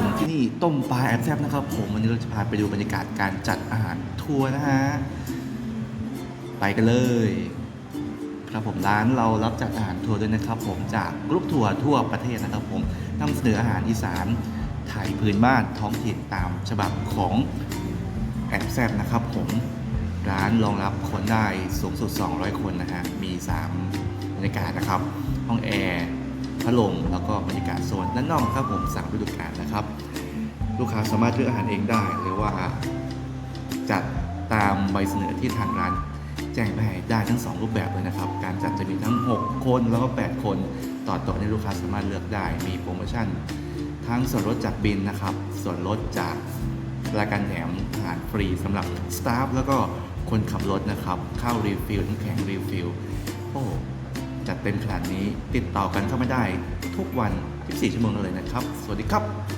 ผมที่นี่ต้มปลาแอบแซบนะครับ ผมวันนี้เราจะพาไปดูบรรยากาศการจัดอาหารทัวร์นะฮะไปกันเลย ครับผมร้านเรารับจัดอาหารทัวร์ด้วยนะครับ ผมจากกรุ๊ปทัวร์ทั่วประเทศนะครับ ผมนำเสนออาหารอีสานไทยพื้นบ้านท้องถิ่นตามฉบับของแอบแซบนะครับ ผมร้านรองรับคนได้สูงสุด 200 คนนะฮะมี 3 บรรยากาศนะครับ ห้องแอร์ พัดลมแล้วก็บรรยากาศโซนด้านนอกครับผมสั่งฤดูกาลนะครับ ลูกค้าสามารถเลือกอาหารเองได้ หรือว่าจัดตามใบเสนอที่ทางร้านแจ้งไปให้ได้ทั้ง 2 รูปแบบเลยนะครับ การจัดจะมีทั้ง 6 คนแล้วก็ 8 คนต่อโต๊ะในลูกค้าสามารถเลือกได้มีโปรโมชั่น ทั้งส่วนลดจากบินนะครับ ส่วนลดจากรายการแถมอาหารฟรีสำหรับสตาฟแล้วก็คนขับรถนะครับข้าวรีฟิลน้ำแข็งรีฟิลโอ้ เต็มขนาดนี้ ติดต่อกันเข้าไม่ได้ ทุกวัน 24 ชั่วโมงเลยนะครับ สวัสดีครับ